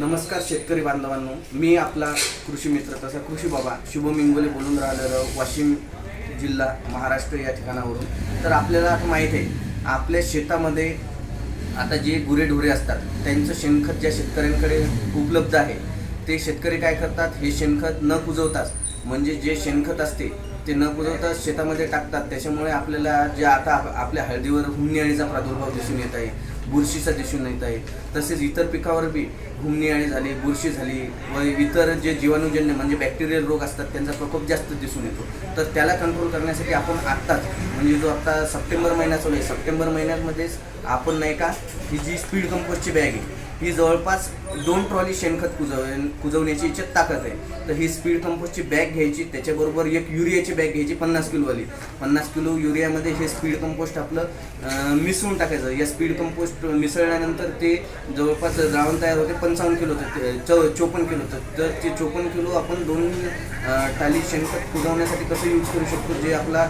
नमस्कार शेतकरी बांधवांनो. मी आपला कृषी मित्र तसा कृषी बाबा शुभम इंगोले बोलून राहिलेलो वाशिम जिल्हा महाराष्ट्र या ठिकाणावरून. तर आपल्याला आता माहीत आहे आपल्या शेतामध्ये आता जे गुरेढोरे असतात त्यांचं शेणखत ज्या शेतकऱ्यांकडे उपलब्ध आहे ते शेतकरी काय करतात? हे शेणखत न कुजवताच म्हणजे जे शेणखत असते ते न कुजवताच शेतामध्ये टाकतात. त्याच्यामुळे आपल्याला जे आता आप- आपल्या हळदीवर हुमणी अळीचा प्रादुर्भाव दिसून येत आहे. बुरशीचा दिसून येत आहे. तसेच इतर पिकावर बी हुमणी अळी झाली बुरशी झाली व इतर जे जीवाणूजन्य म्हणजे बॅक्टेरियल रोग असतात त्यांचा प्रकोप जास्त दिसून येतो. तर त्याला कंट्रोल करण्यासाठी आपण आत्ताच म्हणजे जो आता सप्टेंबर महिना चालू आहे सप्टेंबर महिन्यामध्येच आपण नाही का ही जी स्पीड कंपोस्टची बॅग आहे ही जवळपास दोन ट्रॉली शेणखत कुजव कुजवण्याची याच्यात ताकद आहे. तर ही स्पीड कंपोस्टची बॅग घ्यायची त्याच्याबरोबर एक युरियाची बॅग घ्यायची पन्नास किलोवाली. पन्नास किलो युरियामध्ये हे स्पीड कंपोस्ट आपलं मिसळून टाकायचं. या स्पीड कंपोस्ट मिसळल्यानंतर ते जवळपास द्रावण तयार होते पंचावन्न किलो चौ चोपन्न किलो तर ते चोपन्न किलो आपण दोन टाली शेणखत कुजवण्यासाठी कसं यूज करू शकतो? जे आपला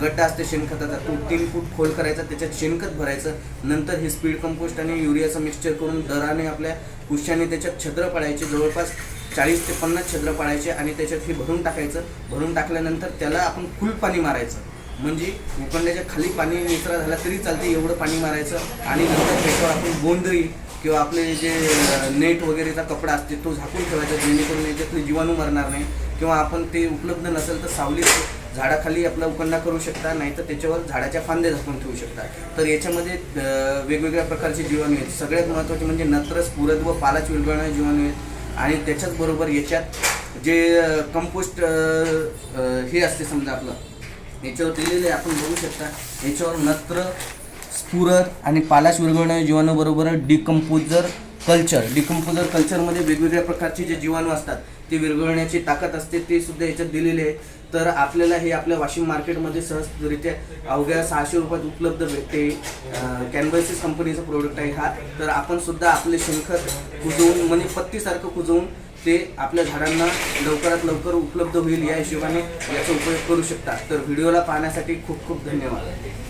गड्डा असते शेणखताचा तो तीन फूट खोल करायचा त्याच्यात शेणखत भरायचं. नंतर हे स्पीड कंपोस्ट आणि युरियाचं मिक्सचर करून दराने आपल्या कुशाने त्याच्यात छद्र पाडायचे जवळपास चाळीस ते पन्नास छद्र पाडायचे आणि त्याच्यात हे भरून टाकायचं. भरून टाकल्यानंतर त्याला आपण फुल पाणी मारायचं. म्हणजे उकंड्याच्या खाली पाणी निचरा झाला तरी चालते एवढं पाणी मारायचं. आणि नंतर त्याच्यावर आपण गोंधळी किंवा आपले जे नेट वगैरेचा कपडा असते तो झाकून ठेवायचा जेणेकरून याच्यातले जीवाणू मरणार नाही. किंवा आपण ते उपलब्ध नसेल तर सावलीत झाडाखाली आपला उकंडा करू शकता नाही तर त्याच्यावर झाडाच्या फांद्या झाकून ठेवू शकता. तर याच्यामध्ये वेगवेगळ्या प्रकारचे जीवाणू आहेत. सगळ्यात महत्त्वाचे म्हणजे नत्रस पुरद व पालाच विरघळणारे जीवाणू आहेत. आणि त्याच्याच बरोबर याच्यात जे कंपोस्ट हे असते समजा आपलं. याच्यावर दिलेले आपण बघू शकता. याच्यावर नत्र स्फुरद आणि पालाश विरघळणारे जीवाणूबरोबर डिकम्पोजर कल्चर डिकम्पोजर कल्चरमध्ये वेगवेगळ्या प्रकारचे जे जीवाणू असतात ते विरघळण्याची ताकद असते ते सुद्धा याच्यात दिलेले आहे. तर आपल्याला हे आपल्या वाशिम मार्केटमध्ये सहजरित्या अवघ्या सहाशे रुपयात उपलब्ध भेटते. कॅनव्हसिस कंपनीचा प्रोडक्ट आहे हा. तर आपण सुद्धा आपले शेणखत कुजवून म्हणजे पत्तीसारखं कुजवून ते आपल्या झाडांना लवकरात लवकर उपलब्ध होईल या हिशोबाने याचा उपयोग करू शकता. तर व्हिडिओला पाहण्यासाठी खूप खूप धन्यवाद.